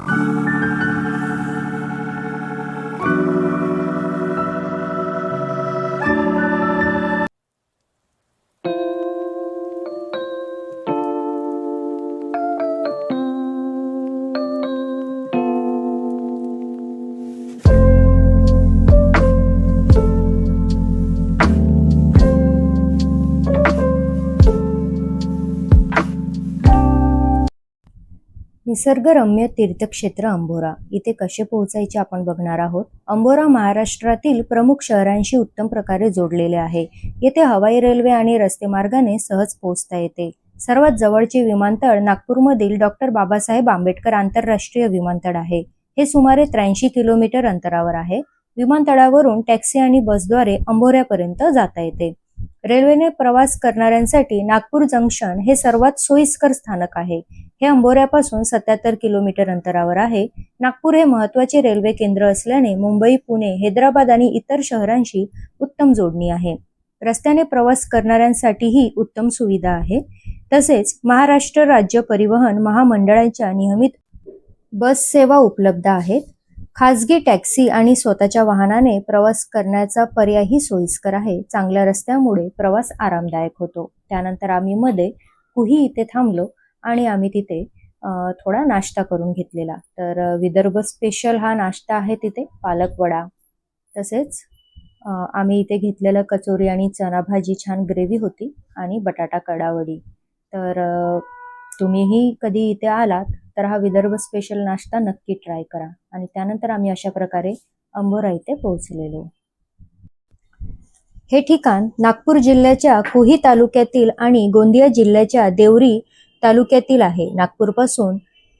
you निसर्गरम्य तीर्थक्षेत्र अंबोरा. इथे कसे पोहोचायचे आपण बघणार आहोत? अंबोरा महाराष्ट्रातील प्रमुख शहरांशी उत्तम प्रकारे जोडलेले आहे. येथे हवाई रेल्वे आणि रस्ते मार्गाने सहज पोहोचता येते. सर्वात जवळचे विमानतळ नागपूरमधील डॉक्टर बाबासाहेब आंबेडकर आंतरराष्ट्रीय विमानतळ आहे. हे सुमारे त्र्याऐंशी किलोमीटर अंतरावर आहे. विमानतळावरून टॅक्सी आणि बसद्वारे अंबोऱ्यापर्यंत जाता येते. रेल्वेने प्रवास करणाऱ्यांसाठी नागपूर जंक्शन हे सर्वात सोयीस्कर स्थानक आहे. हे अंबोऱ्यापासून सत्याहत्तर किलोमीटर अंतरावर आहे. नागपूर हे महत्त्वाचे रेल्वे केंद्र असल्याने मुंबई पुणे हैदराबाद आणि इतर शहरांशी उत्तम जोडणी आहे. रस्त्याने प्रवास करणाऱ्यांसाठीही उत्तम सुविधा आहे. तसेच महाराष्ट्र राज्य परिवहन महामंडळाच्या नियमित बस सेवा उपलब्ध आहेत. खाजगी टॅक्सी आणि स्वतःच्या वाहनाने प्रवास करण्याचा पर्यायही सोयीस्कर आहे. चांगल्या रस्त्यामुळे प्रवास आरामदायक होतो. त्यानंतर आम्ही मध्ये कुही इथे थांबलो आणि आम्ही तिथे थोडा नाश्ता करून घेतलेला. तर विदर्भ स्पेशल हा नाश्ता आहे तिथे पालक वडा तसेच आम्ही इथे घेतलेलं कचोरी आणि चना भाजी छान ग्रेव्ही होती आणि बटाटा कडावडी. तर तुम्हीही कधी इथे आलात? तर हा विदर्भ स्पेशल नाश्ता नक्की ट्राय करा. आणि त्यानंतर आम्ही अशा प्रकारे अंबोरा इथे पोहोचलेलो. हे ठिकाण नागपूर जिल्ह्याच्या कुही तालुक्यातील आणि गोंदिया जिल्ह्याच्या देवरी तालुक्यातील आहे. नागपूरपासून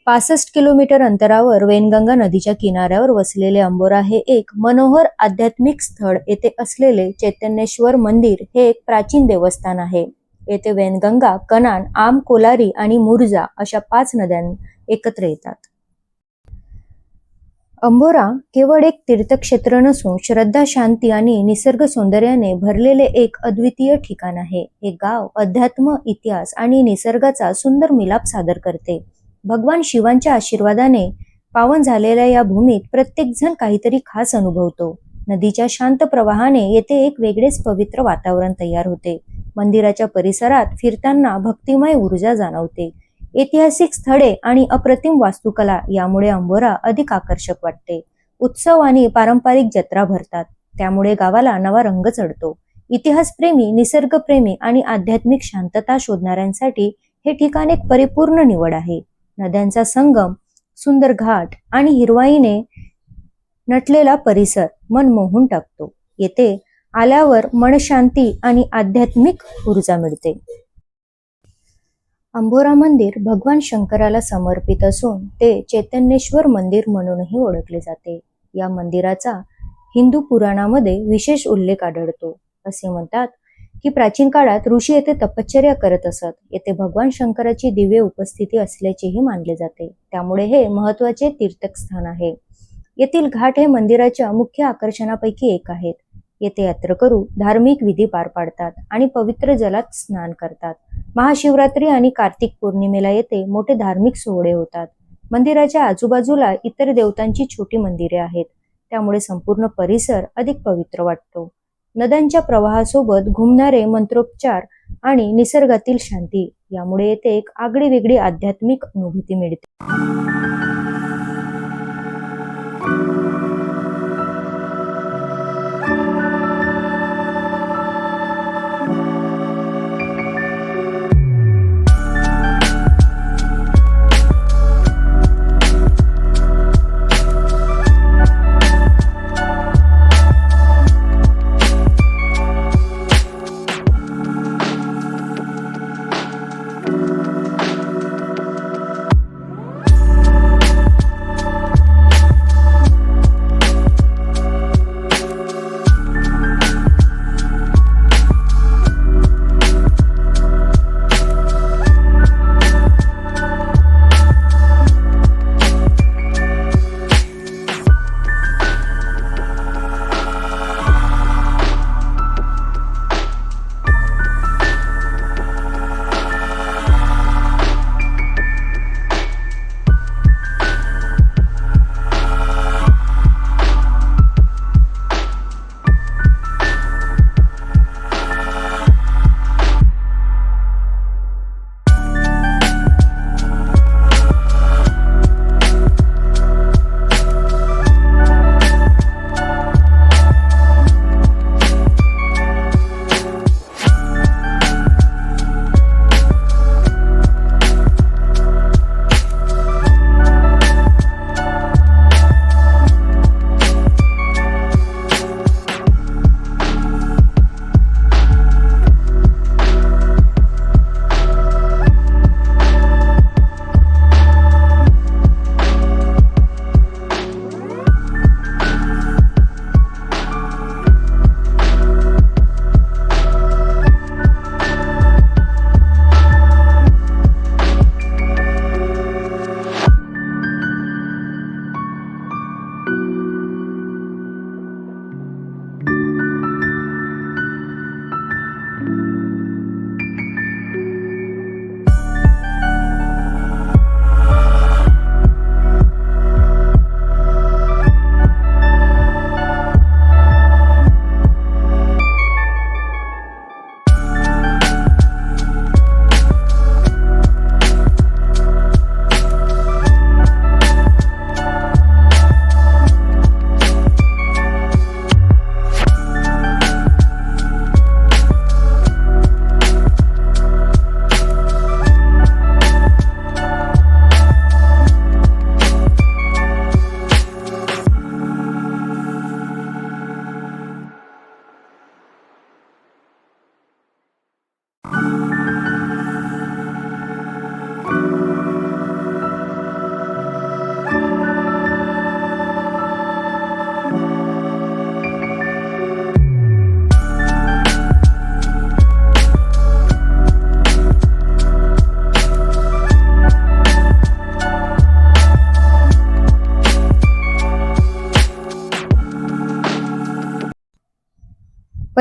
पासष्ट किलोमीटर अंतरावर वैनगंगा नदीच्या किनाऱ्यावर वसलेले अंबोरा हे एक मनोहर आध्यात्मिक स्थळ. येथे असलेले चैतन्येश्वर मंदिर हे एक प्राचीन देवस्थान आहे. येथे वैनगंगा कनान आम कोलारी आणि मुर्जा अशा पाच नद्यां एकत्र येतात. अंबोरा केवळ एक तीर्थक्षेत्र नसून श्रद्धा शांती आणि निसर्ग सौंदर्याने भरलेले एक अद्वितीय ठिकाण आहे. हे गाव अध्यात्म इतिहास आणि निसर्गाचा सुंदर मिलाप सादर करते. भगवान शिवांच्या आशीर्वादाने पावन झालेल्या या भूमीत प्रत्येक जण काहीतरी खास अनुभवतो. नदीच्या शांत प्रवाहाने येथे एक वेगळेच पवित्र वातावरण तयार होते. मंदिराच्या परिसरात फिरताना भक्तिमय ऊर्जा जाणवते. ऐतिहासिक स्थळे आणि अप्रतिम वास्तुकला यामुळे अंबोरा अधिक आकर्षक वाटते. उत्सव आणि पारंपरिक जत्रा भरतात. त्यामुळे गावाला नवा रंग चढतो. इतिहासप्रेमी निसर्गप्रेमी आणि आध्यात्मिक शांतता शोधणाऱ्यांसाठी हे ठिकाण एक परिपूर्ण निवड आहे. नद्यांचा संगम सुंदर घाट आणि हिरवाईने नटलेला परिसर मन मोहून टाकतो. येथे आल्यावर मनशांती आणि आध्यात्मिक ऊर्जा मिळते. अंबोरा मंदिर भगवान शंकराला समर्पित असून ते चैतन्येश्वर मंदिर म्हणूनही ओळखले जाते. या मंदिराचा हिंदू पुराणामध्ये विशेष उल्लेख आढळतो. असे म्हणतात की प्राचीन काळात ऋषी येथे तपश्चर्या करत असत. येथे भगवान शंकराची दिव्य उपस्थिती असल्याचेही मानले जाते. त्यामुळे हे महत्त्वाचे तीर्थस्थान आहे. येथील घाट हे मंदिराच्या मुख्य आकर्षणापैकी एक आहेत. येथे यात्रेकरू धार्मिक विधी पार पाडतात आणि पवित्र जलात स्नान करतात. महाशिवरात्री आणि कार्तिक पौर्णिमेला येथे मोठे धार्मिक सोहळे होतात. मंदिराच्या आजूबाजूला इतर देवतांची छोटी मंदिरे आहेत. त्यामुळे संपूर्ण परिसर अधिक पवित्र वाटतो. नद्यांच्या प्रवाहासोबत घुमणारे मंत्रोपचार आणि निसर्गातील शांती यामुळे येथे एक आगळी वेगळी आध्यात्मिक अनुभूती मिळते.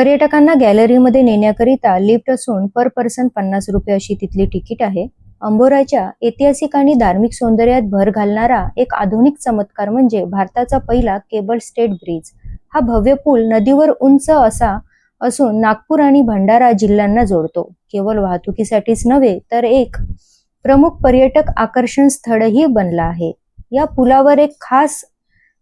पर्यटकांना गॅलरीमध्ये नेण्याकरिता लिफ्ट असून पर पर्सन पन्नास रुपये अशी तिथली तिकीट आहे. अंबोराच्या ऐतिहासिक आणि धार्मिक सौंदर्यात भर घालणारा एक आधुनिक चमत्कार म्हणजे भारताचा पहिला केबल स्टेट ब्रिज. हा भव्य पूल नदीवर उंच असा असून नागपूर आणि भंडारा जिल्ह्यांना जोडतो. केवळ वाहतुकीसाठीच नव्हे तर एक प्रमुख पर्यटक आकर्षण स्थळही बनला आहे. या पुलावर एक खास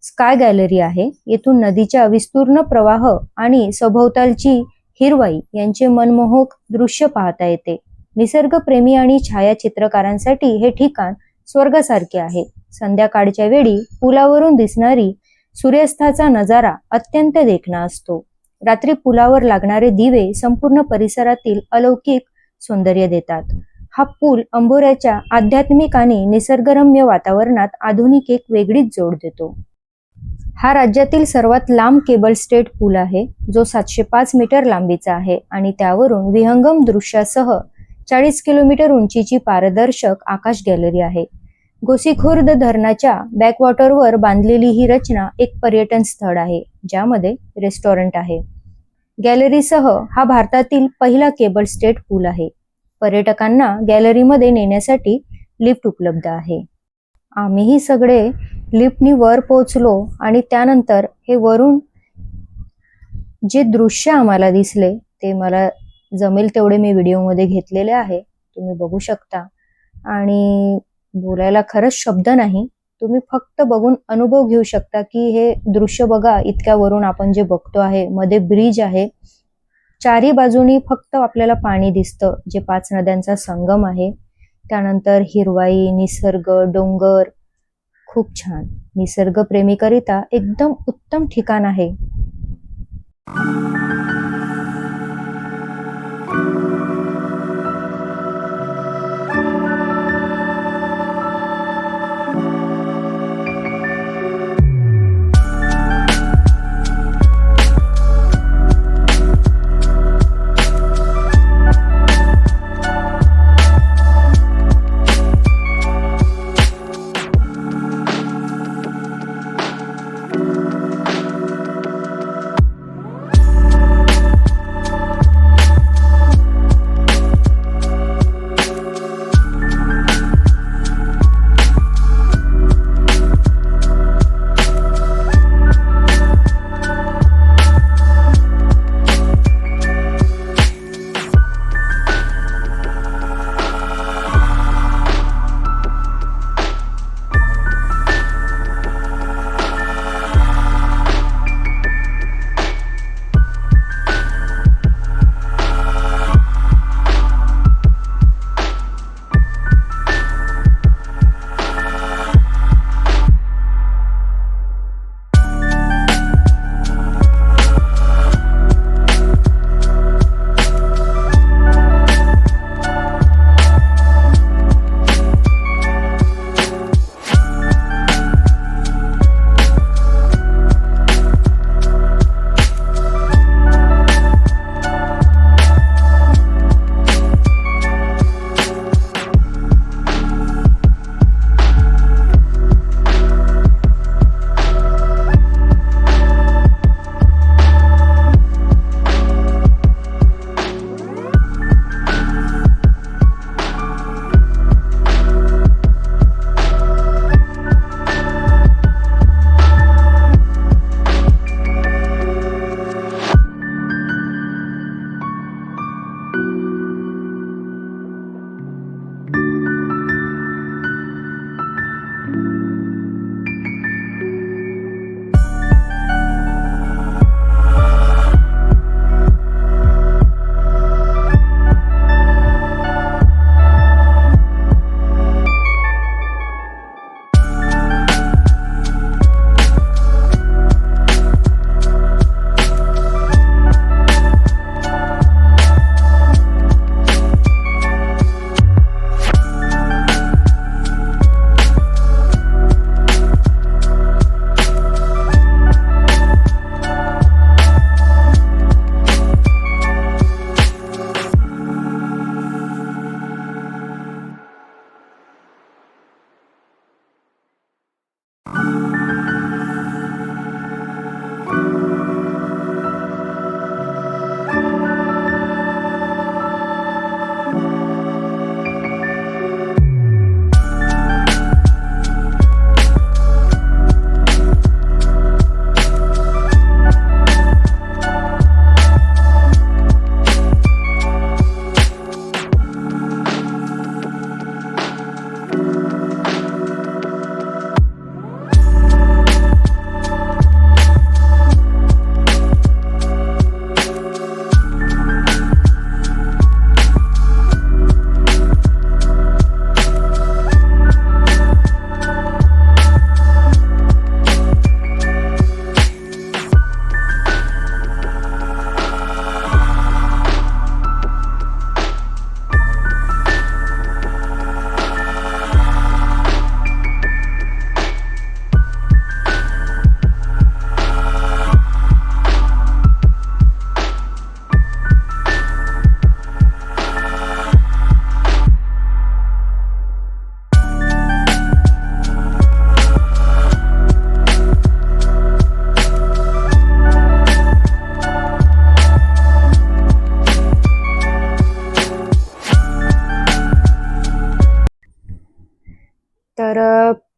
स्काय गॅलरी आहे. येथून नदीच्या विस्तीर्ण प्रवाह आणि सभोवतालची हिरवाई यांचे मनमोहक दृश्य पाहता येते. निसर्गप्रेमी आणि छायाचित्रकारांसाठी हे ठिकाण स्वर्गासारखे आहे. संध्याकाळच्या वेळी पुलावरून दिसणारी सूर्यास्ताचा नजारा अत्यंत देखणा असतो. रात्री पुलावर लागणारे दिवे संपूर्ण परिसरातील अलौकिक सौंदर्य देतात. हा पूल अंबोऱ्याच्या आध्यात्मिक आणि निसर्गरम्य वातावरणात आधुनिक एक वेगळीच जोड देतो. हा राज्यातील सर्वात लांब केबल स्टेट पूल आहे जो सातशे पाच मीटर लांबीचा आहे आणि त्यावरून विहंगम दृश्यासह चाळीस किलोमीटर उंचीची पारदर्शक आकाश गॅलरी आहे. गोसीखुर्द धरणाच्या बॅकवॉटरवर बांधलेली ही रचना एक पर्यटन स्थळ आहे ज्यामध्ये रेस्टॉरंट आहे. गॅलरीसह हा भारतातील पहिला केबल स्टेट पूल आहे. पर्यटकांना गॅलरीमध्ये नेण्यासाठी लिफ्ट उपलब्ध आहे. आम्हीही सगळे लिफ्टनी वर पोहोचलो आणि त्यानंतर हे वरून जे दृश्य आम्हाला दिसले ते मला जमेल तेवढे मी व्हिडिओमध्ये घेतलेले आहे. तुम्ही बघू शकता. आणि बोलायला खरंच शब्द नाही. तुम्ही फक्त बघून अनुभव घेऊ शकता की हे दृश्य बघा इतक्या वरून आपण जे बघतो आहे मध्ये ब्रिज आहे. चारी बाजूनी फक्त आपल्याला पाणी दिसतं जे पाच नद्यांचा संगम आहे. त्यानंतर हिरवाई निसर्ग डोंगर. खूप छान. निसर्गप्रेमीकरिता एकदम उत्तम ठिकाण आहे.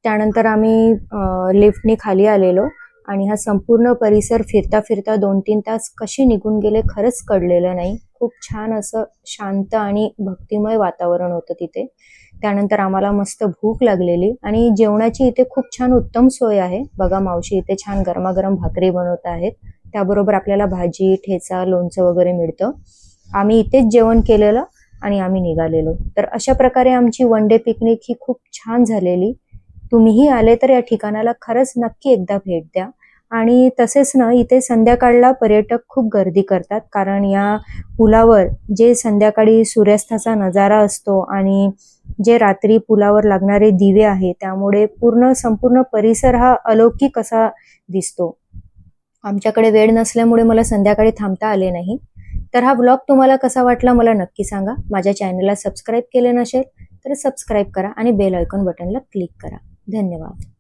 त्यानंतर आम्ही लिफ्टनी खाली आलेलो आणि हा संपूर्ण परिसर फिरता फिरता दोन तीन तास कसे निघून गेले खरंच कळलेलं नाही. खूप छान असं शांत आणि भक्तिमय वातावरण होतं तिथे. त्यानंतर आम्हाला मस्त भूक लागलेली आणि जेवणाची इथे खूप छान उत्तम सोय आहे. बघा मावशी इथे छान गरमागरम भाकरी बनवत आहेत. त्याबरोबर आपल्याला भाजी ठेचा लोणचं वगैरे मिळतं. आम्ही इथेच जेवण केलेलं आणि आम्ही निघालेलो. तर अशा प्रकारे आमची वन डे पिकनिक ही खूप छान झालेली. तुम्हीही आले तर या ठिकाणाला खरंच नक्की एकदा भेट द्या. आणि तसेच ना इथे संध्याकाळला पर्यटक खूप गर्दी करतात. कारण या पुलावर जे संध्याकाळी सूर्यास्ताचा नजारा असतो आणि जे रात्री पुलावर लागणारे दिवे आहे त्यामुळे पूर्ण संपूर्ण परिसर हा अलौकिक असा दिसतो. आमच्याकडे वेळ नसल्यामुळे मला संध्याकाळी थांबता आले नाही. तर हा ब्लॉग तुम्हाला कसा वाटला मला नक्की सांगा. माझ्या चॅनलला सबस्क्राईब केले नसेल तर सबस्क्राईब करा आणि बेल आयकॉन बटनला क्लिक करा. धन्यवाद.